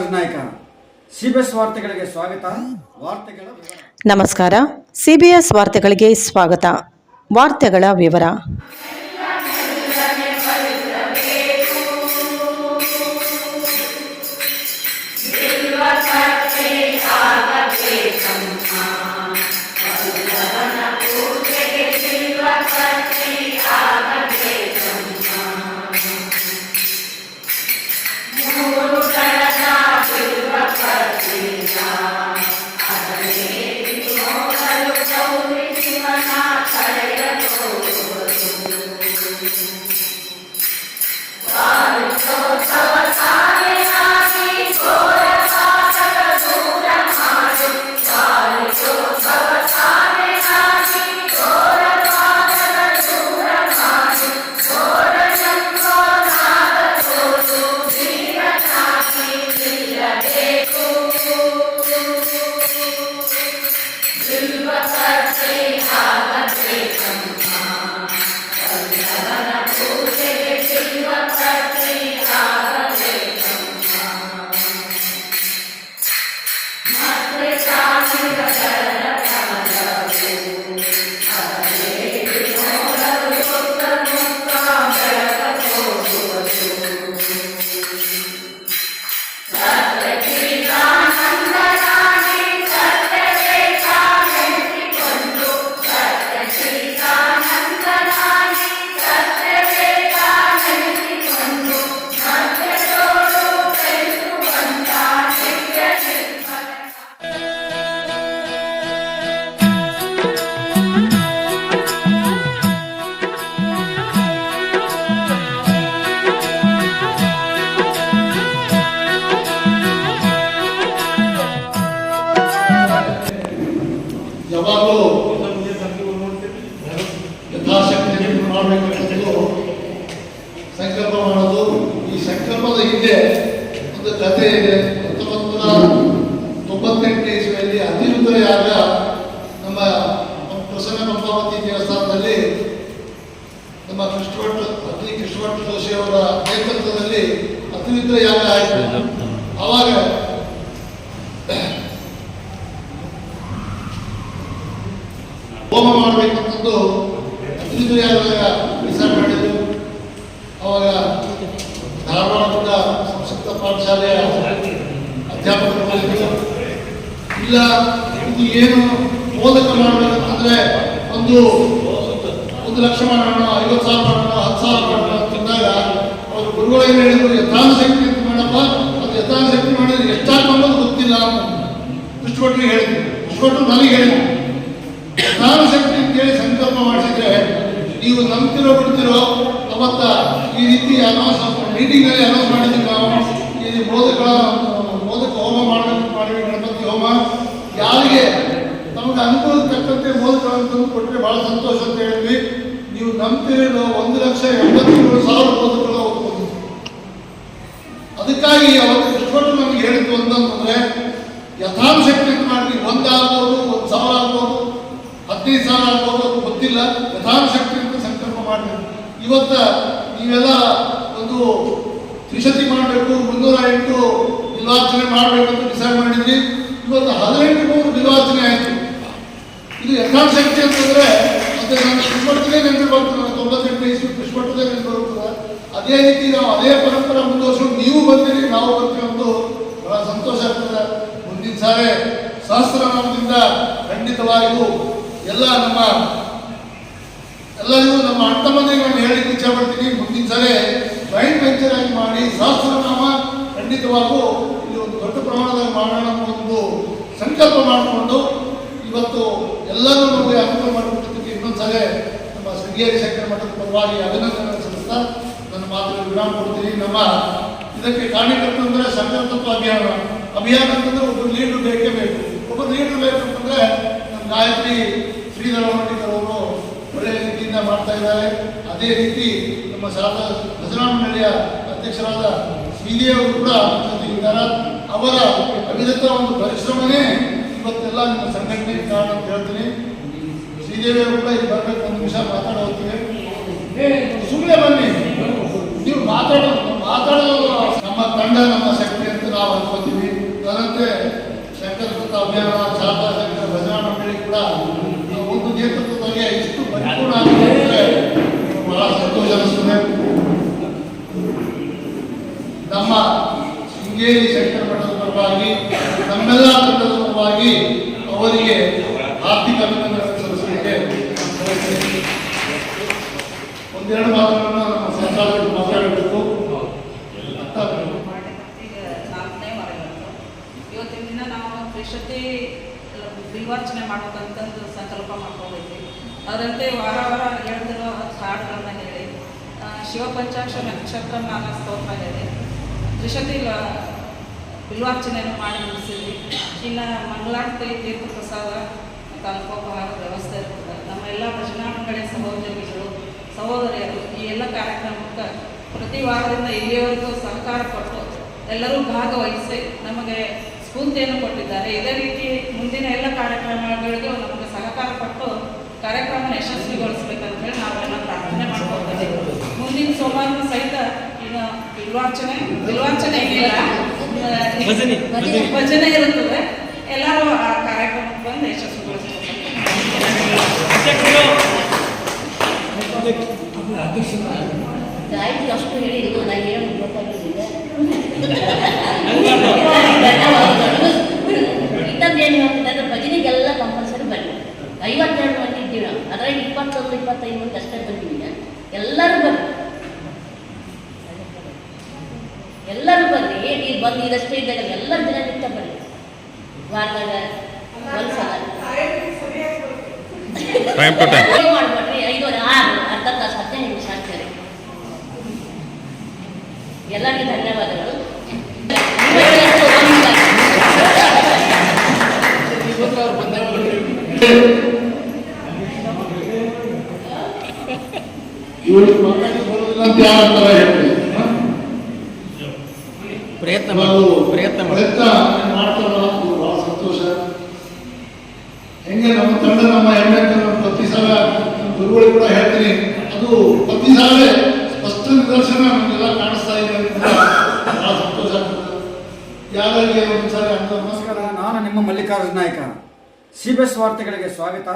Mallikarjuna Naik CBS ವಾರ್ತೆಗಳಿಗೆ ಸ್ವಾಗತ. ವಾರ್ತೆಗಳ ನಮಸ್ಕಾರ. ಸಿಬಿಎಸ್ ವಾರ್ತೆಗಳಿಗೆ ಸ್ವಾಗತ. ವಾರ್ತೆಗಳ ವಿವರ. ಪಂಪಾವತಿ ದೇವಸ್ಥಾನದಲ್ಲಿ ನಮ್ಮ ಕೃಷ್ಣಭಟ್ ಅತಿ ಕೃಷ್ಣಭಟ್ ಜೋಶಿ ಅವರ ನೇತೃತ್ವದಲ್ಲಿ ಅತಿರುದ್ರ ಯಾಗ ಆಯಿತು. ಅವಾಗ ಹೋಮ ಮಾಡಬೇಕಂತಂದು ಯಾಗ ಡಿಸೈಡ್ ಮಾಡಿದ್ರು ಅವಾಗ ಧಾರವಾಡದಿಂದ ಸಂಸ್ಕೃತ ಪಾಠಶಾಲೆಯ ಅಧ್ಯಾಪಕರು ಇಲ್ಲ, ಇದು ಏನು ಬೋಧಕ ಮಾಡಬೇಕಂತಂದ್ರೆ ಒಂದು ಒಂದು ಲಕ್ಷ ಮಾಡೋಣ ಐವತ್ತು ಸಾವಿರ ಮಾಡೋಣ ಹತ್ತು ಸಾವಿರ ಮಾಡೋಣ ತಿಂದಾಗ ಅವರು ಗುರುಗಳು ಏನು ಹೇಳಿದ್ರು ಯಥಾಶಕ್ತಿ ಅಂತ ಮಾಡಪ್ಪ, ಅದು ಯಥಾಶಕ್ತಿ ಮಾಡಿದ್ರೆ ಎಷ್ಟಾಗ್ತದೆ ಅನ್ನೋದು ಗೊತ್ತಿಲ್ಲ ಅಂತ ಕೃಷ್ಣಭಟ್ರಿಗೆ ಹೇಳಿದ್ರು. ಕೃಷ್ಣಭಟ್ರು ನನಗೆ ಹೇಳಿದ್ರು. ನಾನು ಶಕ್ತಿ ಅಂತೇಳಿ ಸಂಕಲ್ಪ ಮಾಡಿಸಿದ್ರೆ ನೀವು ನಂಬ್ತಿರೋ, ಬಿಡ್ತಿರೋ, ಅವತ್ತ ಈ ರೀತಿ ಅನೌನ್ಸ್ ಮೀಟಿಂಗ್ ಅಲ್ಲಿ ಅನೌನ್ಸ್ ಮಾಡಿದ್ವಿ ನಾವು ಈ ಮೋದಕ ಮೋದಕ ಹೋಮ ಮಾಡಬೇಕು ಮಾಡಿ ಗಣಪತಿ ಹೋಮ? ಯಾರಿಗೆ? ನಮಗೆ ಅನುಕೂಲ ತಕ್ಕಂತೆ ಮೂಲಕ ತಂದು ಕೊಟ್ಟರೆ ಬಹಳ ಸಂತೋಷ ಅಂತ ಹೇಳಿದ್ವಿ ನೀವು ನಂಬ್ತಿರೋ ಒಂದು ಲಕ್ಷ ಎಂಬತ್ತೇಳು ಸಾವಿರ ಮೋದಕಗಳು ಹೋಗ್ಬೋದು ಅದಕ್ಕಾಗಿ ಅವತ್ತು ಕೃಷ್ಣರು ನಮಗೆ ಹೇಳಿದ್ದು ಅಂತಂದ್ರೆ ಯಥಾಶಕ್ತಿ ಮಾಡಿ ಒಂದಾಗ್ಬೋದು, ಒಂದು ಸಾವಿರ ಆಗ್ಬೋದು, ಹದಿನೈದು ಸಾವಿರ ಆಗ್ಬೋದು ಅದು ಗೊತ್ತಿಲ್ಲ. ಯಥಾಶಕ್ತಿ ಅಂತ ಸಂಕಲ್ಪ ಮಾಡಿ ಇವತ್ತ ನೀವೆಲ್ಲ ಒಂದು ತ್ರಿಶತಿ ಮಾಡಬೇಕು, ಮುನ್ನೂರ ಎಂಟು ನಿರ್ವಾಚನೆ ಮಾಡಬೇಕು ಅಂತ ಡಿಸೈಡ್ ಮಾಡಿದ್ವಿ ಇವತ್ತು ಹದಿನೆಂಟು ಮೂರು ನಿರ್ವಾಚನೆ ಆಯಿತು. ಇದು ಶಕ್ತಿ ಅಂತಂದ್ರೆ ಮತ್ತೆ ನಾನು ಕೃಷ್ಣಪಟ್ಟದೇ ನೆನಪು ಬರ್ತದೆ ತೊಂಬತ್ತೆಂಟು ಇಸ್ವಿ ಕೃಷ್ಣಪಟ್ಟದೇ ನೆನಪು ಬರ್ತದೆ ಅದೇ ರೀತಿ ನಾವು ಅದೇ ಪರಂಪರೆ ಮುಂದುವರ್ಸ್ಕೊಂಡು ನೀವು ಬರ್ತೀರಿ ನಾವು ಬರ್ತೀವಿ ಅಂತ ಬಹಳ ಸಂತೋಷ ಆಗ್ತದೆ. ಮುಂದಿನ ಸಾರಿ ಸಹಸ್ರನಾಮದಿಂದ ಖಂಡಿತವಾಗಿಯೂ ಎಲ್ಲ ನಮ್ಮ, ಎಲ್ಲರಿಗೂ ನಮ್ಮ ಅಣ್ಣ ನಾನು ಹೇಳಿಕ್ಕೆ ಇಚ್ಛೆ ಪಡ್ತೀನಿ ಮುಂದಿನ ಸಾರಿ ಜಾಯಿಂಟ್ ವೆಂಚರ್ ಆಗಿ ಮಾಡಿ ಸಹಸ್ರನಾಮ ಖಂಡಿತವಾಗೂ ಇಲ್ಲಿ ಒಂದು ದೊಡ್ಡ ಪ್ರಮಾಣದಲ್ಲಿ ಮಾಡೋಣ ಒಂದು ಸಂಕಲ್ಪ ಮಾಡಿಕೊಂಡು ಇವತ್ತು ಎಲ್ಲರೂ ನಮಗೆ ಅನುಕೂಲ ಮಾಡಿಕೊಟ್ಟಿದ್ದಕ್ಕೆ ಇನ್ನೊಂದ್ಸಲ ನಮ್ಮ ಶೃಂಗೇರಿ ಶಂಕರ ಮಠದ ಪರವಾಗಿ ಅಭಿನಂದನೆ ಸಲ್ಲಿಸ್ತಾ ನನ್ನ ಮಾತು ವಿರಾಮ ಕೊಡ್ತೀನಿ. ನಮ್ಮ ಇದಕ್ಕೆ ಕಾರ್ಯಕರ್ತರು ಅಂದರೆ ಸಂಕಲ್ಪತ್ವ ಅಭಿಯಾನ. ಅಭಿಯಾನ ಅಂತಂದ್ರೆ ಒಬ್ಬ ಲೀಡರ್ ಬೇಕೇ ಬೇಕು. ಒಬ್ಬ ಲೀಡರ್ ಬೇಕಂತಂದ್ರೆ ನಮ್ಮ ಗಾಯತ್ರಿ ಶ್ರೀಧರ ಮಂಡಿಕರ್ ಅವರು ಒಳ್ಳೆಯ ರೀತಿಯಿಂದ ಮಾಡ್ತಾ ಇದ್ದಾರೆ. ಅದೇ ರೀತಿ ನಮ್ಮ ಶಾಲಾ ಭಜನಾ ಮಂಡಳಿಯ ಅಧ್ಯಕ್ಷರಾದ ಶ್ರೀದೇವರು ಕೂಡ ಅವರ ಅವಿರತ ಒಂದು ಪರಿಶ್ರಮನೇ ಇವತ್ತೆಲ್ಲ ನಿಮ್ಮ ಸಂಘಟನೆಗೆ ಕಾರಣ ಅಂತ ಹೇಳ್ತೀನಿ. ಶ್ರೀದೇವಿ ಕೂಡ ಇಲ್ಲಿ ಬರ್ಬೇಕು ಒಂದು ನಿಮಿಷ ಮಾತಾಡೋ ಹೋಗ್ತೀವಿ ಸುಮ್ಮನೆ ಬನ್ನಿ. ನೀವು ಮಾತಾಡೋದು ಮಾತಾಡೋದು ನಮ್ಮ ತಂಡ, ನಮ್ಮ ಶಕ್ತಿ ಅಂತ ನಾವು ಅನ್ಕೋತೀವಿ. ಅದರಂತೆ ಶಂಕರ ಅಭಿಯಾನ ಶಾರದಾ ಶಂಕರ ಭಜನಾ ಮಂಡಳಿ ಕೂಡ ಈ ಒಂದು ನೇತೃತ್ವದಲ್ಲಿ ಇಷ್ಟು ಪರಿಪೂರ್ಣ ಆಗಿದೆ ಅಂದ್ರೆ ಬಹಳ ಸಂತೋಷ ಅನಿಸ್ತದೆ ನಮ್ಮ ಶೃಂಗೇರಿ ಶಂಕರ ಮಠದ ಪರವಾಗಿ ನಮ್ಮೆಲ್ಲ ತಂಡದ ಪರವಾಗಿ ಅವರಿಗೆ ಆರ್ಥಿಕ ಅಭಿನಂದನೆ ಸಲ್ಲಿಸಲಿಕ್ಕೆ ಬಯಸ್ತೇನೆ. ಒಂದೆರಡು ಮಾತುಗಳನ್ನು ನಮ್ಮ ಸಂಚಾಲಕರು ಮಾತಾಡಬೇಕು ಅಂತ ನಾಲ್ಕನೇ ವಾರ ಇವತ್ತಿನ ದಿನ ನಾವು ತ್ರಿಶತಿ ಬಿಲ್ವಾರ್ಚನೆ ಮಾಡ್ಬೇಕಂತಂದು ಸಂಕಲ್ಪ ಮಾಡ್ಕೊಂಡಿದ್ವಿ ಅದರಂತೆ ವಾರ ವಾರ ಹೇಳ್ತಿರೋ ಹಾಡುಗಳನ್ನ ಹೇಳಿ ಶಿವಪಂಚಾಕ್ಷ ನಕ್ಷತ್ರ ನಾನ ಸ್ತೋತ್ರ ಹೇಳಿ ತ್ರಿಶತಿ ಬಿಲ್ವಾರ್ಚನೆಯನ್ನು ಮಾಡಿ ಮುಗಿಸಿದ್ವಿ. ಇನ್ನು ಮಂಗಳಾರತಿ ತೀರ್ಥ ಪ್ರಸಾದ ಮತ್ತು ಅಲ್ಪೋಪಹಾರದ ವ್ಯವಸ್ಥೆ ಇರ್ತದೆ. ನಮ್ಮ ಎಲ್ಲ ಭಜನಾ ಮಂಡಳಿ ಸಹೋದ್ಯೋಗಿಗಳು ಸಹೋದರಿಯರು ಈ ಎಲ್ಲ ಕಾರ್ಯಕ್ರಮಕ್ಕೆ ಪ್ರತಿ ವಾರದಿಂದ ಇಲ್ಲಿಯವರೆಗೂ ಸಹಕಾರ ಕೊಟ್ಟು ಎಲ್ಲರೂ ಭಾಗವಹಿಸಿ ನಮಗೆ ಸ್ಫೂರ್ತಿಯನ್ನು ಕೊಟ್ಟಿದ್ದಾರೆ. ಇದೇ ರೀತಿ ಮುಂದಿನ ಎಲ್ಲ ಕಾರ್ಯಕ್ರಮಗಳಿಗೂ ನಮಗೆ ಸಹಕಾರ ಕೊಟ್ಟು ಕಾರ್ಯಕ್ರಮ ಯಶಸ್ವಿಗೊಳಿಸ್ಬೇಕಂತ ಹೇಳಿ ನಾವೆಲ್ಲ ಪ್ರಾರ್ಥನೆ ಮಾಡ್ಕೊಳ್ತೇವೆ. ಮುಂದಿನ ಸೋಮವಾರ ಸಹಿತ ಇನ್ನು ಬಿಲ್ವಾರ್ಚನೆ ಬಿಲ್ವಾರ್ಚನೆ ಆ, ಭಜನೆ ಇರುತ್ತದೆ. ಎಲ್ಲರೂ ಆ ಕಾರ್ಯಕ್ರಮಕ್ಕೆ ಬಂದು ಯಶಸ್ವಿಗೊಳಿಸ್ಬೇಕು ಗಾಯತ್ರಿ ಅಷ್ಟು ಹೇಳಿದ್ದು ನಾನು ಏನು ಗೊತ್ತಾಗಲಿಲ್ಲ ಇನ್ನೊಂದು ಏನು ಹೇಳ್ತಿದ್ದೆ ಅಂದ್ರೆ ಭಜನೆಗೆಲ್ಲ ಕಂಪಲ್ಸರಿ ಬನ್ನಿ. ಐವತ್ತೆರಡು ಮಂದಿ ಇದ್ದೀವಿ ನಾವು ಅದ್ರಾಗ ಇಪ್ಪತ್ತೊಂದು ಇಪ್ಪತ್ತೈದು ಮಂದಿ ಅಷ್ಟೇ ಬಂದಿದ್ದೀವಿ ಎಲ್ಲರೂ ಬನ್ನಿ. ಎಲ್ಲರೂ ಬರ್ರಿ ಈಗ ಬಂದು ಇದಷ್ಟೇ ಇದ್ದಾಗ ಎಲ್ಲ ದಿನನಿತ್ಯ ಬರ್ರಿ ವಾರದಾಗ ಒಂದ್ಸಲ. ಟೈಮ್ ಮಾಡ್ಬೇಡ್ರಿ ಐದೂವರೆ ಆರು. ಅರ್ಧ ತಾಸು ಹದಿನೈದು ನಿಮಿಷ ಆಗ್ತಾರೆ ಎಲ್ಲರಿಗೂ ಧನ್ಯವಾದಗಳು? ಪ್ರಯತ್ನ ಪ್ರಯತ್ನ ಪ್ರಯತ್ನ ಮಾಡ್ತಾರಲ್ಲ ಬಹಳ ಸಂತೋಷ. ಹೆಂಗೆ ನಮ್ಮ ತಂಡ ನಮ್ಮ ಹೆಮ್ಮೆ ಪ್ರತಿ ಸಲ ಹೇಳ್ತೀನಿ ಅದು ಪ್ರತಿ ಸಲ ಸ್ಪಷ್ಟ ನಿದರ್ಶನ ನಮಗೆಲ್ಲ ಕಾಣಿಸ್ತಾ ಇದೆ ಅಂತ ಬಹಳ ಸಂತೋಷ ಆಗ್ತದೆ ಯಾರಿಗೆ ಒಂದ್ಸರಿ ಅಂತ ನಮಸ್ಕಾರ ನಾನು ನಿಮ್ಮ Mallikarjuna Naik C B S ವಾರ್ತೆಗಳಿಗೆ ಸ್ವಾಗತ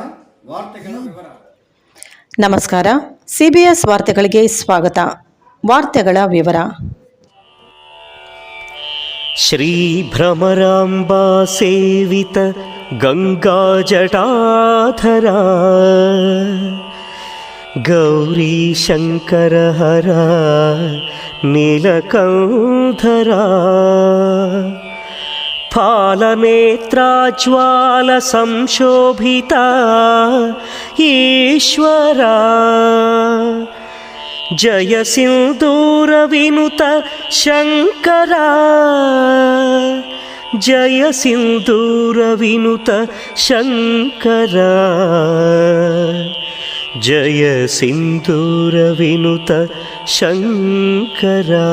ವಾರ್ತೆಗಳ ವಿವರ ನಮಸ್ಕಾರ ಸಿಬಿಎಸ್ ವಾರ್ತೆಗಳಿಗೆ ಸ್ವಾಗತ ವಾರ್ತೆಗಳ ವಿವರ श्रीभ्रमराम्बा सेवित गङ्गाजटाधरा गौरीशङ्करहरा नीलकन्धरा फालनेत्राज्वालसंशोभिता ईश्वरा जय सिन्दूरविनुत शङ्करा जय सिन्दूरविनुत शङ्करा जय सिन्दूरविनुत शङ्करा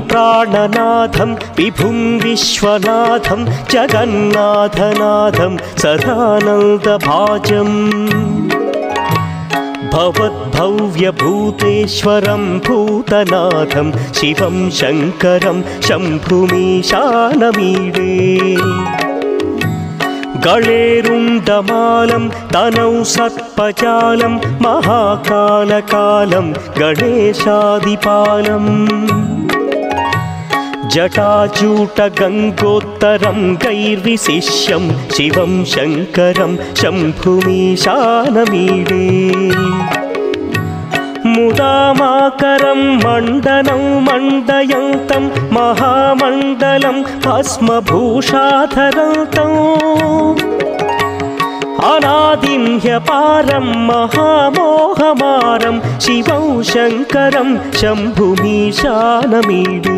प्राणनाथं विभुं विश्वनाथं जगन्नाथनाथं सदानन्दभाजम्। भवद्भव्यभूतेश्वरं भूतनाथं शिवं शङ्करं शम्भुमीशानमीडे। गणेरुण्डमालं तनौ सर्पजालं महाकालकालं गणेशादिपालम् जटाचूटगङ्गोत्तरं गैर्विशिष्यं शिवं शङ्करं शम्भुमीशानमीडे मुदामाकरं मण्डनं मण्डयन्तं महामण्डलं भस्मभूषाधरन्तम् अनादिं ह्यपारं महामोहमारं शिवं शङ्करं शम्भुमीशानमीडे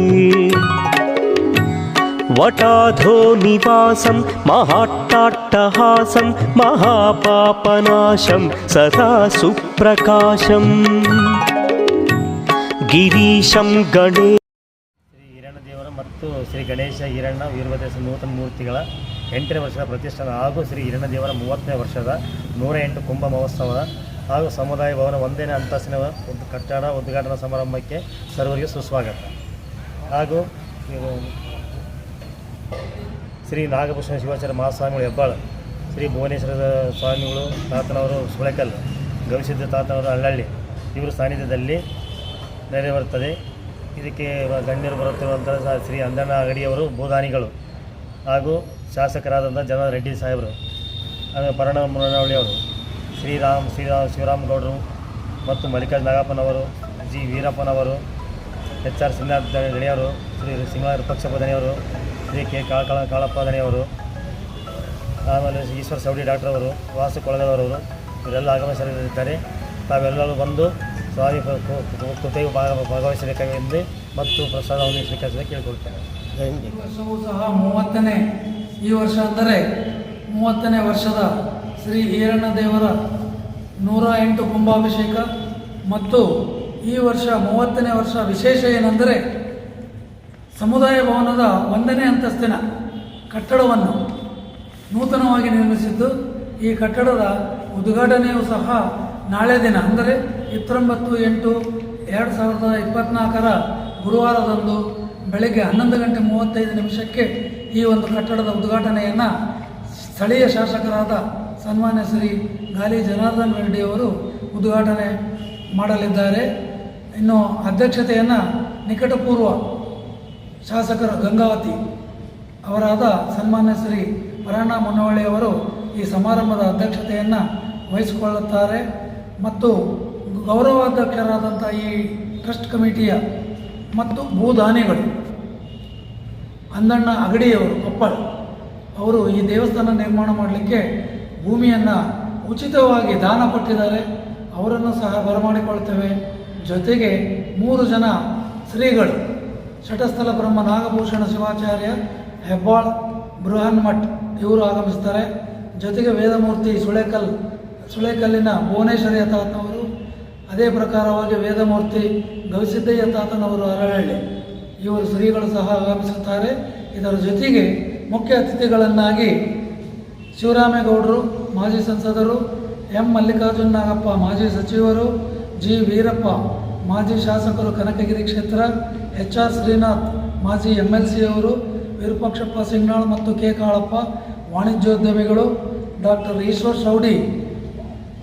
वटाधो निवासं महाट्टाट्टहासं महापापनाशं सदा सुप्रकाशम् ಗಿರೀಶಂ ಗಣೇ ಶ್ರೀ ಹಿರಣ್ಣ ದೇವರ ಮತ್ತು ಶ್ರೀ ಗಣೇಶ ಹಿರಣ್ಣ ವೀರಭದ್ರೇಶ ನೂತನ ಮೂರ್ತಿಗಳ ಎಂಟನೇ ವರ್ಷದ ಪ್ರತಿಷ್ಠಾನ ಹಾಗೂ ಶ್ರೀ ಹಿರಣ್ಣ ದೇವರ ಮೂವತ್ತನೇ ವರ್ಷದ ನೂರ ಎಂಟು ಕುಂಭ ಮಹೋತ್ಸವದ ಹಾಗೂ ಸಮುದಾಯ ಭವನ ಒಂದನೇ ಅಂತಸ್ತಿನ ಒಂದು ಕಟ್ಟಡ ಉದ್ಘಾಟನಾ ಸಮಾರಂಭಕ್ಕೆ ಸರ್ವರಿಗೆ ಸುಸ್ವಾಗತ ಹಾಗೂ ಇವು ಶ್ರೀ ನಾಗಭೂಷಣ ಶಿವಾಚಾರ್ಯ ಮಹಾಸ್ವಾಮಿಗಳು ಹೆಬ್ಬಾಳ, ಶ್ರೀ ಭುವನೇಶ್ವರದ ಸ್ವಾಮಿಗಳು, ತಾತನವರು ಸುಳೆಕಲ್, ಗವಿಸಿದ್ಧ ತಾತನವರು ಅಳ್ಳಳ್ಳಿ ಇವರ ಸಾನ್ನಿಧ್ಯದಲ್ಲಿ ನೆರವೇರುತ್ತದೆ ಇದಕ್ಕೆ ಗಣ್ಯರು ಬರುತ್ತಿರುವಂಥ ಶ್ರೀ ಅಂದಣ್ಣ ಅಗಡಿಯವರು ಭೂದಾನಿಗಳು ಹಾಗೂ ಶಾಸಕರಾದಂಥ ಜನ ರೆಡ್ಡಿ ಸಾಹೇಬರು ಆಮೇಲೆ ಪರಣ ಅವರು, ಶ್ರೀರಾಮ್ ಶ್ರೀರಾಮ್, ಶಿವರಾಮಗೌಡರು ಮತ್ತು ಮಲ್ಲಿಕಾರ್ಜುನ ನಾಗಪ್ಪನವರು, ಜಿ. ವೀರಪ್ಪನವರು, ಎಚ್. ಆರ್. ಸಿಂಗನಾಥ್ ದಣಿಯವರು ಶ್ರೀ ಸಿಂಗನಾಥ ಪಕ್ಷಪ್ಪ ದಣಿಯವರು ಶ್ರೀ ಕೆ ಕಾಳ ಕಾಳ ಕಾಳಪ್ಪ ಆಮೇಲೆ ಈಶ್ವರ ಸವಡಿ ಡಾಕ್ಟರ್ ಅವರು ವಾಸು ಕೊಳಗದವರವರು ಇವರೆಲ್ಲ ಆಗಮಿಸಲಿದ್ದಾರೆ ತಾವೆಲ್ಲರೂ ಬಂದು ಸ್ವಾಮಿ ಕೃತೆಯು ಭಾಗ ಭಾಗವಹಿಸಬೇಕಾಗಿದೆ ಮತ್ತು ಪ್ರಸಾದವನ್ನು ಸ್ವೀಕರಿಸಲು ಕೇಳಿಕೊಳ್ತೇನೆ ಜೈ ಹಿಂದ್. ವರ್ಷವೂ ಸಹ ಮೂವತ್ತನೇ ಈ ವರ್ಷ ಅಂದರೆ ಮೂವತ್ತನೇ ವರ್ಷದ ಶ್ರೀ ಈರಣ್ಣ ದೇವರ ನೂರ ಎಂಟು ಕುಂಭಾಭಿಷೇಕ ಮತ್ತು ಈ ವರ್ಷ ಮೂವತ್ತನೇ ವರ್ಷ ವಿಶೇಷ ಏನೆಂದರೆ ಸಮುದಾಯ ಭವನದ ಒಂದನೇ ಅಂತಸ್ತಿನ ಕಟ್ಟಡವನ್ನು ನೂತನವಾಗಿ ನಿರ್ಮಿಸಿದ್ದು, ಈ ಕಟ್ಟಡದ ಉದ್ಘಾಟನೆಯೂ ಸಹ ನಾಳೆ ದಿನ, ಅಂದರೆ ಇಪ್ಪತ್ತೊಂಬತ್ತು ಎಂಟು ಎರಡು ಸಾವಿರದ ಇಪ್ಪತ್ನಾಲ್ಕರ ಗುರುವಾರದಂದು ಬೆಳಗ್ಗೆ ಹನ್ನೊಂದು ಗಂಟೆ ಮೂವತ್ತೈದು ನಿಮಿಷಕ್ಕೆ ಈ ಒಂದು ಕಟ್ಟಡದ ಉದ್ಘಾಟನೆಯನ್ನು ಸ್ಥಳೀಯ ಶಾಸಕರಾದ ಸನ್ಮಾನ್ಯ ಶ್ರೀ ಗಾಲಿ ಜನಾರ್ದನ್ ರೆಡ್ಡಿಯವರು ಉದ್ಘಾಟನೆ ಮಾಡಲಿದ್ದಾರೆ. ಇನ್ನು ಅಧ್ಯಕ್ಷತೆಯನ್ನು ನಿಕಟಪೂರ್ವ ಶಾಸಕರು ಗಂಗಾವತಿ ಅವರಾದ ಸನ್ಮಾನ್ಯ ಶ್ರೀ ಪರಾಣ ಮುನ್ನವಳ್ಳಿಯವರು ಈ ಸಮಾರಂಭದ ಅಧ್ಯಕ್ಷತೆಯನ್ನು ವಹಿಸಿಕೊಳ್ಳುತ್ತಾರೆ ಮತ್ತು ಗೌರವಾಧ್ಯಕ್ಷರಾದಂಥ ಈ ಟ್ರಸ್ಟ್ ಕಮಿಟಿಯ ಮತ್ತು ಭೂದಾನಿಗಳು ಅಂದಣ್ಣ ಅಗಡಿಯವರು, ಕೊಪ್ಪಳ, ಅವರು ಈ ದೇವಸ್ಥಾನ ನಿರ್ಮಾಣ ಮಾಡಲಿಕ್ಕೆ ಭೂಮಿಯನ್ನು ಉಚಿತವಾಗಿ ದಾನ ಕೊಟ್ಟಿದ್ದಾರೆ. ಅವರನ್ನು ಸಹ ಬರಮಾಡಿಕೊಳ್ತೇವೆ. ಜೊತೆಗೆ ಮೂರು ಜನ ಶ್ರೀಗಳು ಶಟಸ್ಥಲ ಬ್ರಹ್ಮ ನಾಗಭೂಷಣ ಶಿವಾಚಾರ್ಯ ಹೆಬ್ಬಾಳ್ ಬೃಹನ್ಮಠ್ ಇವರು ಆಗಮಿಸ್ತಾರೆ. ಜೊತೆಗೆ ವೇದಮೂರ್ತಿ ಸುಳೇಕಲ್, ಸುಳೇಕಲ್ಲಿನ ಭುವನೇಶ್ವರಿಯ ತಾತನವರು ಅದೇ ಪ್ರಕಾರವಾಗಿ ವೇದಮೂರ್ತಿ ಗವಿಸಿದ್ದಯ್ಯ ತಾತನವರು ಅರಳಹಳ್ಳಿ ಇವರು ಶ್ರೀಗಳು ಸಹ ಆಗಮಿಸುತ್ತಾರೆ. ಇದರ ಜೊತೆಗೆ ಮುಖ್ಯ ಅತಿಥಿಗಳನ್ನಾಗಿ ಶಿವರಾಮೇಗೌಡರು, ಮಾಜಿ ಸಂಸದರು ಎಂ ಮಲ್ಲಿಕಾರ್ಜುನ ನಾಗಪ್ಪ, ಮಾಜಿ ಸಚಿವರು ಜಿ ವೀರಪ್ಪ ಮಾಜಿ ಶಾಸಕರು ಕನಕಗಿರಿ ಕ್ಷೇತ್ರ ಎಚ್ ಆರ್ ಶ್ರೀನಾಥ್, ಮಾಜಿ ಎಂ ಎಲ್ ಸಿ ಅವರು ವಿರೂಪಾಕ್ಷಪ್ಪ ಸಿಂಗ್ನಾಳ್ ಮತ್ತು ಕೆ ಕಾಳಪ್ಪ, ವಾಣಿಜ್ಯೋದ್ಯಮಿಗಳು ಡಾಕ್ಟರ್ ಈಶ್ವರ್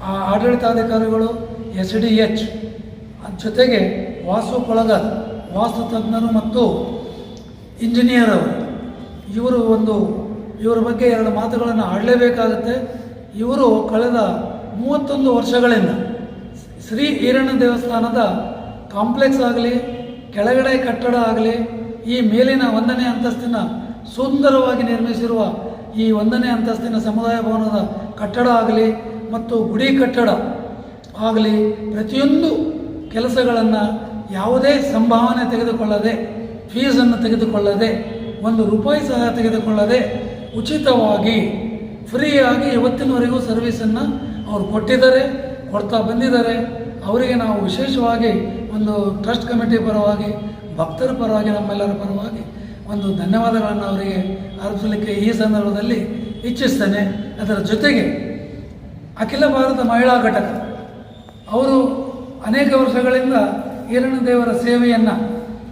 ಆ ಆಡಳಿತಾಧಿಕಾರಿಗಳು ಎಸ್ ಡಿ ಎಚ್ ಜೊತೆಗೆ ವಾಸು ಕೊಳಗರ್ ವಾಸ್ತು ತಜ್ಞರು ಮತ್ತು ಇಂಜಿನಿಯರ್ ಅವರು. ಇವರು ಒಂದು, ಇವರ ಬಗ್ಗೆ ಎರಡು ಮಾತುಗಳನ್ನು ಆಡಲೇಬೇಕಾಗುತ್ತೆ. ಇವರು ಕಳೆದ ಮೂವತ್ತೊಂದು ವರ್ಷಗಳಿಂದ ಶ್ರೀ ಈರಣ್ಣ ದೇವಸ್ಥಾನದ ಕಾಂಪ್ಲೆಕ್ಸ್ ಆಗಲಿ, ಕೆಳಗಡೆ ಕಟ್ಟಡ ಆಗಲಿ, ಈ ಮೇಲಿನ ಒಂದನೇ ಅಂತಸ್ತಿನ ಸುಂದರವಾಗಿ ನಿರ್ಮಿಸಿರುವ ಈ ಒಂದನೇ ಅಂತಸ್ತಿನ ಸಮುದಾಯ ಭವನದ ಕಟ್ಟಡ ಆಗಲಿ ಮತ್ತು ಗುಡಿ ಕಟ್ಟಡ ಆಗಲಿ, ಪ್ರತಿಯೊಂದು ಕೆಲಸಗಳನ್ನು ಯಾವುದೇ ಸಂಭಾವನೆ ತೆಗೆದುಕೊಳ್ಳದೆ, ಫೀಸನ್ನು ತೆಗೆದುಕೊಳ್ಳದೆ, ಒಂದು ರೂಪಾಯಿ ಸಹ ತೆಗೆದುಕೊಳ್ಳದೆ ಉಚಿತವಾಗಿ, ಫ್ರೀಯಾಗಿ ಇವತ್ತಿನವರೆಗೂ ಸರ್ವಿಸನ್ನು ಅವರು ಕೊಟ್ಟಿದ್ದಾರೆ. ಕೊಡ್ತಾ ಬಂದಿದ್ದಾರೆ. ಅವರಿಗೆ ನಾವು ವಿಶೇಷವಾಗಿ ಒಂದು ಟ್ರಸ್ಟ್ ಕಮಿಟಿ ಪರವಾಗಿ, ಭಕ್ತರ ಪರವಾಗಿ, ನಮ್ಮೆಲ್ಲರ ಪರವಾಗಿ ಒಂದು ಧನ್ಯವಾದಗಳನ್ನು ಅವರಿಗೆ ಅರ್ಪಿಸಲಿಕ್ಕೆ ಈ ಸಂದರ್ಭದಲ್ಲಿ ಇಚ್ಛಿಸ್ತೇನೆ. ಅದರ ಜೊತೆಗೆ ಅಖಿಲ ಭಾರತ ಮಹಿಳಾ ಘಟಕ, ಅವರು ಅನೇಕ ವರ್ಷಗಳಿಂದ ಈರಣ್ಣ ದೇವರ ಸೇವೆಯನ್ನು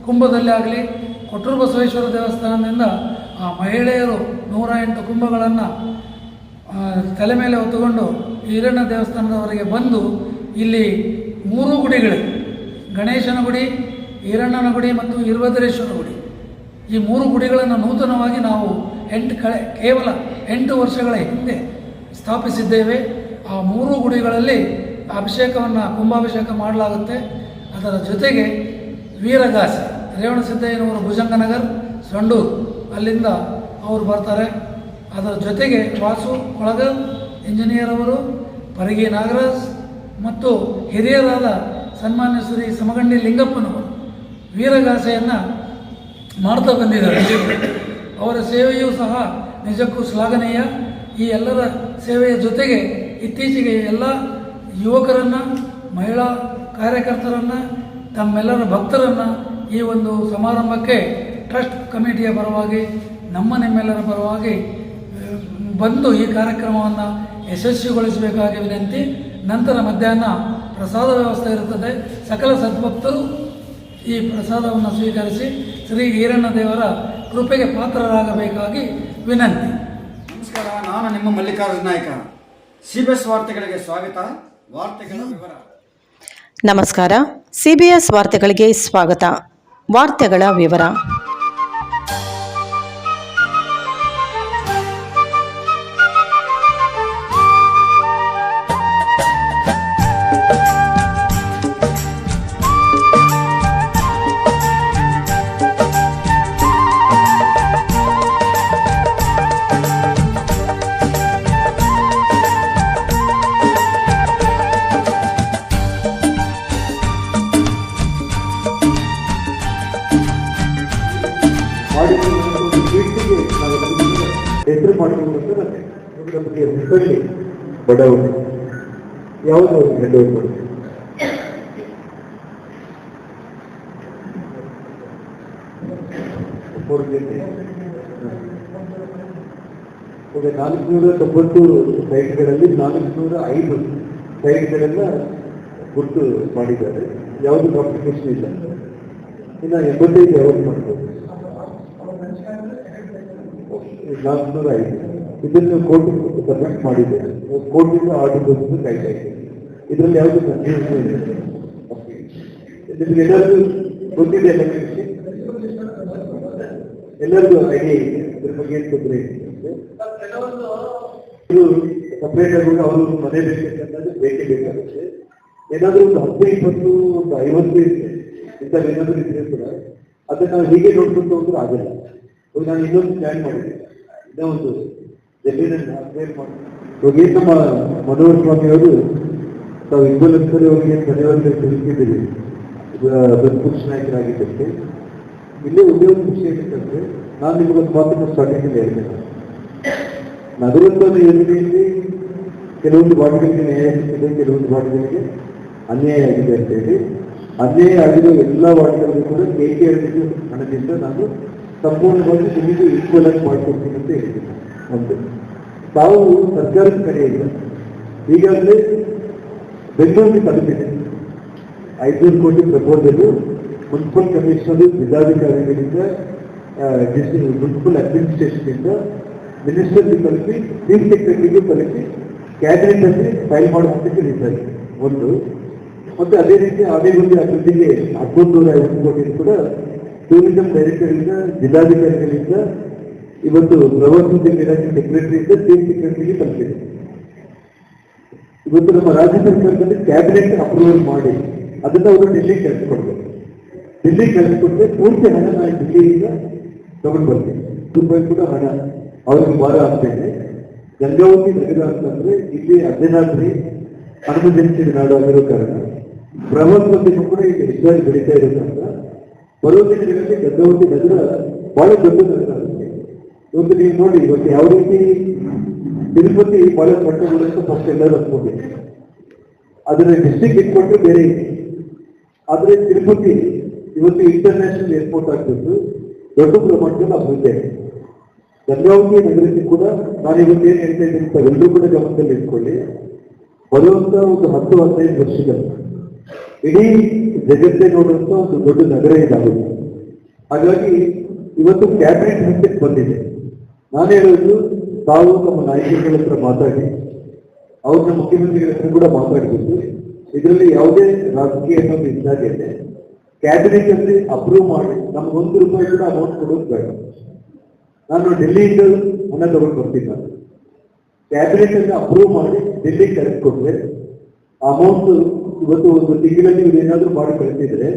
ಕುಂಭದಲ್ಲಿ ಆಗಲಿ ಕೊಟ್ಟೂರು ಬಸವೇಶ್ವರ ದೇವಸ್ಥಾನದಿಂದ ಆ ಮಹಿಳೆಯರು ನೂರ ಎಂಟು ಕುಂಭಗಳನ್ನು ತಲೆ ಮೇಲೆ ಹೊತ್ತುಕೊಂಡು ಈರಣ್ಣ ದೇವಸ್ಥಾನದವರೆಗೆ ಬಂದು ಇಲ್ಲಿ ಮೂರು ಗುಡಿಗಳು ಗಣೇಶನ ಗುಡಿ, ಈರಣ್ಣನ ಗುಡಿ ಮತ್ತು ವೀರಭದ್ರೇಶ್ವರ ಗುಡಿ. ಈ ಮೂರು ಗುಡಿಗಳನ್ನು ನೂತನವಾಗಿ ನಾವು ಎಂಟು ಕಳೆ, ಕೇವಲ ಎಂಟು ವರ್ಷಗಳ ಹಿಂದೆ ಸ್ಥಾಪಿಸಿದ್ದೇವೆ. ಆ ಮೂರು ಗುಡಿಗಳಲ್ಲಿ ಅಭಿಷೇಕವನ್ನು ಕುಂಭಾಭಿಷೇಕ ಮಾಡಲಾಗುತ್ತೆ. ಅದರ ಜೊತೆಗೆ ವೀರಗಾಸೆ, ರೇವಣಸಿದ್ದಯ್ಯನವರು ಭುಜಂಗನಗರ್, ಸಂಡೂರು, ಅಲ್ಲಿಂದ ಅವರು ಬರ್ತಾರೆ. ಅದರ ಜೊತೆಗೆ ವಾಸು ಕೊಳಗಲ್ ಇಂಜಿನಿಯರ್ ಅವರು ಪರಗಿ ನಾಗರಾಜ್ ಮತ್ತು ಹಿರಿಯರಾದ ಸನ್ಮಾನ್ಯ ಶ್ರೀ ಸಮಗಂಡಿ ಲಿಂಗಪ್ಪನವರು ವೀರಗಾಸೆಯನ್ನು ಮಾಡ್ತಾ ಬಂದಿದ್ದಾರೆ. ಅವರ ಸೇವೆಯೂ ಸಹ ನಿಜಕ್ಕೂ ಶ್ಲಾಘನೀಯ. ಈ ಎಲ್ಲರ ಸೇವೆಯ ಜೊತೆಗೆ ಇತ್ತೀಚೆಗೆ ಎಲ್ಲ ಯುವಕರನ್ನು, ಮಹಿಳಾ ಕಾರ್ಯಕರ್ತರನ್ನು, ತಮ್ಮೆಲ್ಲರ ಭಕ್ತರನ್ನು ಈ ಒಂದು ಸಮಾರಂಭಕ್ಕೆ ಟ್ರಸ್ಟ್ ಕಮಿಟಿಯ ಪರವಾಗಿ, ನಮ್ಮ ನಿಮ್ಮೆಲ್ಲರ ಪರವಾಗಿ ಬಂದು ಈ ಕಾರ್ಯಕ್ರಮವನ್ನು ಯಶಸ್ವಿಗೊಳಿಸಬೇಕಾಗಿ ವಿನಂತಿ ನಂತರ ಮಧ್ಯಾಹ್ನ ಪ್ರಸಾದ ವ್ಯವಸ್ಥೆ ಇರುತ್ತದೆ. ಸಕಲ ಸದ್ಭಕ್ತರು ಈ ಪ್ರಸಾದವನ್ನು ಸ್ವೀಕರಿಸಿ ಶ್ರೀ ಈರಣ್ಣ ದೇವರ ಕೃಪೆಗೆ ಪಾತ್ರರಾಗಬೇಕಾಗಿ ವಿನಂತಿ. ನಮಸ್ಕಾರ ನಾನು ನಿಮ್ಮ Mallikarjuna Naik. C B S ವಾರ್ತೆಗಳಿಗೆ ಸ್ವಾಗತ. ವಾರ್ತೆಗಳ ವಿವರ. ನಮಸ್ಕಾರ ಸಿಬಿಎಸ್ ವಾರ್ತೆಗಳಿಗೆ ಸ್ವಾಗತ. ವಾರ್ತೆಗಳ ವಿವರ. ಮಾಡಿಕೊಂಡು ನಮಗೆ ಹೆಸರಲ್ಲಿ ಬಡವರು. ಯಾವುದು ಗಂಟೆ ಈಗ ನಾಲ್ಕುನೂರ ತೊಂಬತ್ತು ಸೈಟ್ಗಳಲ್ಲಿ ನಾಲ್ಕುನೂರ ಐದು ಸೈಟ್ಗಳೆಲ್ಲ ಗುರ್ತು ಮಾಡಿದ್ದಾರೆ. ಯಾವುದು ಕಾಂಪ್ಲಿಕೇಶನ್ ಇಲ್ಲ. ಇನ್ನು ಎಂಬತ್ತೈದು ಯಾವ್ದು ಮಾಡ್ಬೋದು? ನಾಲ್ಕುನೂರ ಐದು. ಇದನ್ನು ಕೋರ್ಟ್ ಸಬ್ಮಿಟ್ ಮಾಡಿದೆ. ಕೋರ್ಟಿಂದ ಆರ್ಡರ್ ಬಂದು ಕಾಯ್ತಾ ಇದೆ ಇದರಲ್ಲಿ ಯಾವುದು ಕನ್ಫ್ಯೂಷನ್ ನಿಮ್ಗೆ ಎಲ್ಲರಿಗೂ ಗೊತ್ತಿದೆ? ಎಲ್ಲರಿಗೂ ಇದೆ. ಇದ್ರ ಬಗ್ಗೆ ಏನ್ ತೊಂದರೆ ಇದೆ ಇದು ಸಪ್ರೇಟ್ ಆಗಿ ಅವರು ಮನೆ ಬೇಕಂತಂದ್ರೆ ಬೇಕೇ ಬೇಕಾಗುತ್ತೆ. ಏನಾದರೂ ಒಂದು ಹತ್ತು, ಇಪ್ಪತ್ತು, ಒಂದು ಐವತ್ತು ಇಂಥದ್ದು ಏನಾದರೂ ಇದ್ರೆ ಕೂಡ ಅದನ್ನ ನಾವು ಹೀಗೆ ನೋಡ್ಕೊಂಡು ಹೋದ್ರೆ ಆಗಲ್ಲ. ನಾನು ಇನ್ನೊಂದು ಪ್ಲಾನ್ ಮಾಡಿದ್ದೆ ಇನ್ನೂ ಒಂದು ಜಮೀನನ್ನ ಅಪ್ಡೇಟ್ ಮಾಡಿ ಇವಾಗ ನಮ್ಮ ಮನೋಹರ್ ಸ್ವಾಮಿ ಅವರು ತಾವು ಇಬ್ಬರು ಅವರಿಗೆ ಧನ್ಯವಾದ ತಿಳಿಸಿದ್ದೀರಿ ಪ್ರತಿಪಕ್ಷ ನಾಯಕರಾಗಿದ್ದಕ್ಕೆ. ಇಲ್ಲಿ ಒಂದೇ ಒಂದು ವಿಷಯ ಏನಂತಂದ್ರೆ, ನಾನು ನಿಮಗೊಂದು ಮಾತನ್ನು ಸ್ಟಾರ್ಟಿಂಗ್ ಹೇಳ್ತೇನೆ ನಗರೋತ್ಸವ ಯೋಜನೆಯಲ್ಲಿ ಕೆಲವೊಂದು ಬಾಡಿಗಳಿಗೆ ನ್ಯಾಯ ಸಿಕ್ಕಿದೆ, ಕೆಲವೊಂದು ಬಾಡಿಗಳಿಗೆ ಅನ್ಯಾಯ ಆಗಿದೆ ಅಂತ ಹೇಳಿ, ಅನ್ಯಾಯ ಆಗಿರೋ ಎಲ್ಲ ವಾರ್ಡ್ಗಳಿಗೂ ಕೂಡ ಕೆ ಕೆ ಹಣದಿಂದ ನಾನು ಸಂಪೂರ್ಣವಾಗಿ ನಿಮಗೆ ಈಕ್ವಲ್ ಆಗಿ ಮಾಡ್ಕೊಡ್ತೀನಿ ಅಂತ ಹೇಳ್ತೀನಿ ಒಂದು ತಾವು ಸರ್ಕಾರದ ಕಡೆಯಿಂದ ಈಗಾಗಲೇ ಬೆಂಗಳೂರಿಗೆ ತಲುಪಿದೆ ಐದುನೂರು ಕೋಟಿ ಪ್ರಪೋಸಲ್ ಮುನ್ಸಿಪಲ್ ಕಮಿಷನರ್ ಜಿಲ್ಲಾಧಿಕಾರಿಗಳಿಂದ ಮುನ್ಸಿಪಲ್ ಅಡ್ಮಿನಿಸ್ಟ್ರೇಷನ್ ಇಂದ ಮಿನಿಸ್ಟರ್ಗೆ ತಲುಪಿ ಚೀಫ್ ಸೆಕ್ರೆಟರಿಗೆ ತಲುಪಿ ಕ್ಯಾಬಿನೆಟ್ ಅಲ್ಲಿ ಫೈಲ್ ಮಾಡುವಂತ ಹೇಳಿದ್ದಾರೆ ಒಂದು ಮತ್ತೆ ಅದೇ ರೀತಿ ಆನೆಗುಂದಿ ಅಭಿವೃದ್ಧಿಗೆ ಹತ್ತೊಂದೂರ ಐವತ್ತು ಕೋಟಿ ಕೂಡ ಟೂರಿಸಂ ಡೈರೆಕ್ಟರ್ ಇಂದ ಜಿಲ್ಲಾಧಿಕಾರಿಗಳಿಂದ ಇವತ್ತು ಪ್ರವಾಸೋದ್ಯಮ ಇಲಾಖೆ ಇದ್ದ ಚೀಫ್ ಸೆಕ್ರೆಟರಿಗೆ ತಲುಪಿದೆ. ಇವತ್ತು ನಮ್ಮ ರಾಜ್ಯ ಸರ್ಕಾರದಲ್ಲಿ ಕ್ಯಾಬಿನೆಟ್ ಅಪ್ರೂವಲ್ ಮಾಡಿ, ಅದನ್ನ ಅವರು ಡೆಲ್ಲಿ ಕಳಿಸ್ಕೊಡ್ಬೇಕು ಡೆಲ್ಲಿ ಕಳಿಸ್ಕೊಟ್ರೆ ಪೂರ್ತಿ ಹಣ ನಾನು ಡೆಲ್ಲಿಯಿಂದ ತಗೊಂಡು ಬರ್ತೀನಿ ರೂಪಾಯಿ ಕೂಡ ಹಣ ಅವ್ರಿಗೆ ಭಾರ ಆಗ್ತೇನೆ ಗಂಗಾವತಿ ನಗರ ಅಂತಂದ್ರೆ ಇಲ್ಲಿ ಅರ್ಧನಾದ್ರಿ ಅರ್ಧ ಜನಿಸಿದ ನಾಡು ಆಗಿರೋ ಕಾರಣ ಪ್ರವಾಸೋದ್ಯಮ ಕೂಡ ಈಗ ಹೆಚ್ಚಾಗಿ ಬೆಳೀತಾ ಇರೋದ್ರಿಂದ ಬರುವ ದಿನಗಳಲ್ಲಿ ಗಂಗಾವತಿ ನಗರ ಬಹಳ ದೊಡ್ಡ ಇವತ್ತು ನೀವು ನೋಡಿ, ಇವತ್ತು ಯಾವ ರೀತಿ ತಿರುಪತಿ ಕಾಲೇಜ್ ಪಟ್ಟಣಗಳು ಫಸ್ಟ್ ಎಲ್ಲರೂ ಆದರೆ ಡಿಸ್ಟಿಕ್ ಇಟ್ಕೊಟ್ಟು ಬೇರೆ ಇದೆ. ಆದ್ರೆ ತಿರುಪತಿ ಇವತ್ತು ಇಂಟರ್ನ್ಯಾಷನಲ್ ಏರ್ಪೋರ್ಟ್ ಆಗ್ಬಿಟ್ಟು ದೊಡ್ಡ ಪ್ರಮಾಣದಲ್ಲಿ ಅಭಿವೃದ್ಧಿ ಆಗಿದೆ. ಗಂಗಾವತಿ ನಗರಕ್ಕೆ ಕೂಡ ನಾನು ಇವತ್ತು ಏನ್ ಹೇಳ್ತಾ ಇದ್ದೀನಿ ಎಲ್ಲರೂ ಕೂಡ ಗಮನದಲ್ಲಿ ಇಟ್ಕೊಳ್ಳಿ. ಬರುವಂತ ಒಂದು ಹತ್ತು ಹದಿನೈದು ವರ್ಷದಲ್ಲಿ ಇಡೀ ಜಗತ್ತೇ ನೋಡುವಂತ ಒಂದು ದೊಡ್ಡ ನಗರ ಇದಾಗುತ್ತೆ. ಹಾಗಾಗಿ ಇವತ್ತು ಕ್ಯಾಬಿನೆಟ್ ಹಂತಕ್ಕೆ ಬಂದಿದೆ. ನಾನು ಹೇಳೋದು, ತಾವು ನಮ್ಮ ನಾಯಕರುಗಳ ಹತ್ರ ಮಾತಾಡಿ, ಅವ್ರನ್ನ ಮುಖ್ಯಮಂತ್ರಿಗಳ ಹತ್ರ ಕೂಡ ಮಾತಾಡಬೇಕು ಇದರಲ್ಲಿ ಯಾವುದೇ ರಾಜಕೀಯ ಅನ್ನೋದು ಇದ್ದಾಗಿದೆ ಕ್ಯಾಬಿನೆಟ್ ಅಲ್ಲಿ ಅಪ್ರೂವ್ ಮಾಡಿ, ನಮ್ಗೆ ಒಂದು ರೂಪಾಯಿ ಕೂಡ ಅಮೌಂಟ್ ಕೊಡೋದು ಬೇಡ. ನಾನು ಡೆಲ್ಲಿಯಿಂದ ಹಣ ತಗೊಂಡು ಬರ್ತೀನಿ ನಾನು. ಕ್ಯಾಬಿನೆಟ್ ಅಲ್ಲಿ ಅಪ್ರೂವ್ ಮಾಡಿ ಡೆಲ್ಲಿಗೆ ಕೊಟ್ಟರೆ ಅಮೌಂಟ್ ಇವತ್ತು ಒಂದು ತಿಂಗಳಲ್ಲಿ ಇವ್ರು ಏನಾದರೂ ಮಾಡಿ ಕಳಿಸಿದ್ರೆ,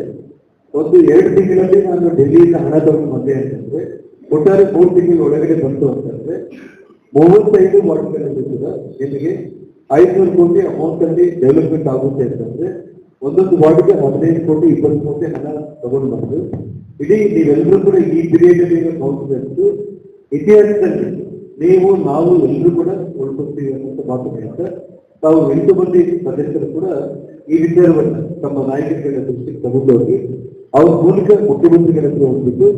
ಒಂದು ಎರಡು ತಿಂಗಳಲ್ಲಿ ನಾನು ಡೆಲ್ಲಿಯಿಂದ ಹಣ ತಗೊಂಡು ಬಂದೆ ಅಂತಂದ್ರೆ ಒಟ್ಟಾರೆ ಮೂರು ತಿಂಗಳು ಒಳಗಡೆ ಬಂತು ಅಂತಂದ್ರೆ ಮೂವತ್ತೈದು ವಾರ್ಡ್ಗಳಲ್ಲಿ ಕೂಡ ನಿಮಗೆ ಐದುನೂರು ಕೋಟಿ ಅಮೌಂಟ್ ಅಲ್ಲಿ ಡೆವಲಪ್ಮೆಂಟ್ ಆಗುತ್ತೆ ಅಂತಂದ್ರೆ ಒಂದೊಂದು ವಾರ್ಡ್ಗೆ ಹದಿನೈದು ಕೋಟಿ, ಇಪ್ಪತ್ತು ಕೋಟಿ ಹಣ ತಗೊಂಡು ಬಂದು ಇಡೀ ನೀವೆಲ್ಲರೂ ಕೂಡ ಈ ಪೀರಿಯಡ್ ಅಲ್ಲಿ ಕೌನ್ಸಿಲೆನ್ಸ್ ಇತಿಹಾಸದಲ್ಲಿ ನೀವು, ನಾವು ಎಲ್ಲರೂ ಕೂಡ ಉಳ್ಕೊತೀವಿ ಅನ್ನೋ ಮಾತು ಹೇಳ್ತಾ ತಾವು ಎಂಟು ಮಂದಿ ಸದಸ್ಯರು ಕೂಡ ಈ ವಿಚಾರವನ್ನ ತಮ್ಮ ನಾಯಕರುಗಳ ದೃಷ್ಟಿಗೆ ತಗೊಂಡೋಗಿ ಅವ್ರ ಮೂಲಕ ಮುಖ್ಯಮಂತ್ರಿಗಳ ಹತ್ರ ಹೋಗ್ಬಿಟ್ಟು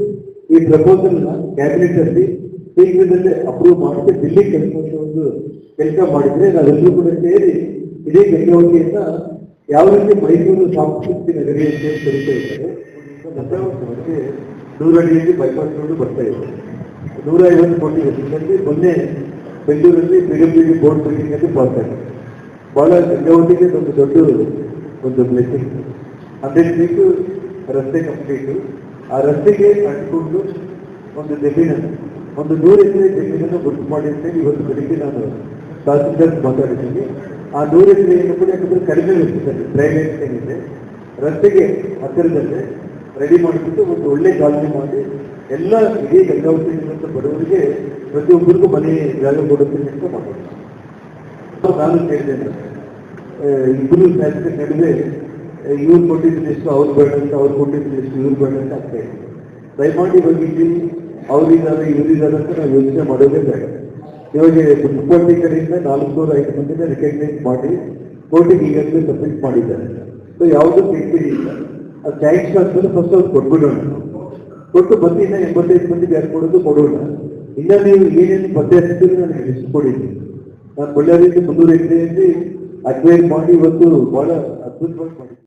ಈ ಪ್ರಪೋಸಲ್ನ ಕ್ಯಾಬಿನೆಟ್ ಅಲ್ಲಿ ಶೀಘ್ರದಲ್ಲೇ ಅಪ್ರೂವ್ ಮಾಡಿದ್ರೆ ದಿಲ್ಲಿ ಕೆಲಸ ಒಂದು ಕೆಲಸ ಮಾಡಿದ್ರೆ ನಾವೆಲ್ಲರೂ ಕೂಡ ಸೇರಿ ಇದೇ ಗಂಗಾವತಿಯನ್ನ ಯಾವ ರೀತಿ ಮೈಸೂರು ಸಾಂಸ್ಕೃತಿಕ ನಗರಿ ಅಂತ ಕರೀತಾ ಇದ್ದಾರೆ ಮತ್ತೆ ನೂರಡಿಯಲ್ಲಿ ಬೈಪಾಸ್ ರೋಡ್ ಬರ್ತಾ ಇದೆ. ನೂರ ಐವತ್ತು ಕೋಟಿ ವೆಚ್ಚದಲ್ಲಿ ಮೊನ್ನೆ ಬೆಂಗಳೂರಲ್ಲಿ ಪಿಡಬ್ಲ್ಯೂ ಬೋರ್ಡ್ ಬಿಲ್ಡಿಂಗ್ ಅಲ್ಲಿ ಬರ್ತಾರೆ ಬಹಳ ಗಂಗಾವತಿಗೆ ಒಂದು ದೊಡ್ಡ ಒಂದು ಬ್ಲೆಸಿಂಗ್ ಹಂಡ್ರೆಡ್ ಫೀಟು ರಸ್ತೆ ಕಂಪ್ಲೀಟು ಆ ರಸ್ತೆಗೆ ಅಂಟಿಕೊಂಡು ಒಂದು ಜಮೀನನ್ನು, ಒಂದು ನೂರು ಎಕರೆ ಜಮೀನನ್ನು ಗುರುತು ಮಾಡಿ ಅಂತೇಳಿ ಇವತ್ತು ಬೆಳಿಗ್ಗೆ ನಾನು ತಹಸೀಲ್ದಾರ್ ಮಾತಾಡಿದ್ದೀನಿ. ಆ ನೂರು ಏನು ಕೂಡ ಯಾಕಂದ್ರೆ ಕಡಿಮೆ ವೆಚ್ಚದಲ್ಲಿ ಪ್ರೈವೇಟ್ ಏನಿದೆ, ರಸ್ತೆಗೆ ಹತ್ತಿರದಲ್ಲೇ ರೆಡಿ ಮಾಡಿಬಿಟ್ಟು ಒಂದು ಒಳ್ಳೆ ಗಾಳಿ ಮಾಡಿ ಎಲ್ಲ ಇಡೀ ಗಂಗಾವತಿಯಲ್ಲಿರುವಂಥ ಬಡವರಿಗೆ ಪ್ರತಿಯೊಬ್ಬರಿಗೂ ಮನೆ ಜಾಗ ಕೊಡುತ್ತೀನಿ ಅಂತ ಮಾಡೋಣ ನಾನು ಕೇಳಿದ್ದೇನೆ ಇಬ್ಬರು ಶಾಸಕರ ನಡುವೆ ಇವ್ರು ಕೊಟ್ಟಿದ್ದ ಎಷ್ಟು ಅವ್ರು ಬೇಡ ಅಂತ, ಅವ್ರು ಕೊಟ್ಟಿದ್ದ ಎಷ್ಟು ಇವ್ರು ಬೇಡ ಅಂತ ಆಗ್ತಾ ಇದೆ ದಯಮಾಡಿ ಬಂದಿದ್ದೀನಿ ಅವರಿದ್ದಾರೆ ಇವರಿದ್ದಾರೆ ಅಂತ ನಾವು ಯೋಚನೆ ಮಾಡೋದೇ ಬೇಡ. ಇವಾಗ ಮುನ್ಸಿಪಾಲಿಟಿ ಕಡೆಯಿಂದ ನಾಲ್ಕುನೂರ ಐದು ಮಂದಿನ ರೆಕಗ್ನೈಸ್ ಮಾಡಿ, ಕೋರ್ಟಿಗೆ ಈಗಾಗಲೇ ಸಬ್ಮಿಟ್ ಮಾಡಿದ್ದಾರೆ. ಸೊ ಯಾವುದೂ ಇಲ್ಲ. ಆ ಟ್ಯಾಕ್ಸ್ ಅಂತಂದ್ರೆ ಫಸ್ಟ್ ಅವ್ರು ಕೊಟ್ಬಿಡೋಣ. ಕೊಟ್ಟು ಬಂದು ಇನ್ನ ಎಂಬತ್ತೈದು ಮಂದಿಗೆ ಯಾರು ಕೊಡೋದು ಕೊಡೋಣ. ಇನ್ನ ನೀವು ಏನೇನು ಪತ್ತೆ ಹಚ್ಚಿದ್ರೆ ನನಗೆ ಲಿಸ್ಟ್ ಕೊಡಿದ್ದೀನಿ ನಾನು ಬಳ್ಳಾರಿಯಲ್ಲಿ ಮುನ್ನೂರು ಎಕರೆಯಲ್ಲಿ ಅಡ್ವೈಸ್ ಮಾಡಿ ಇವತ್ತು ಬಹಳ ಅದ್ಭುತವಾಗಿ ಮಾಡಿದ್ದೀನಿ.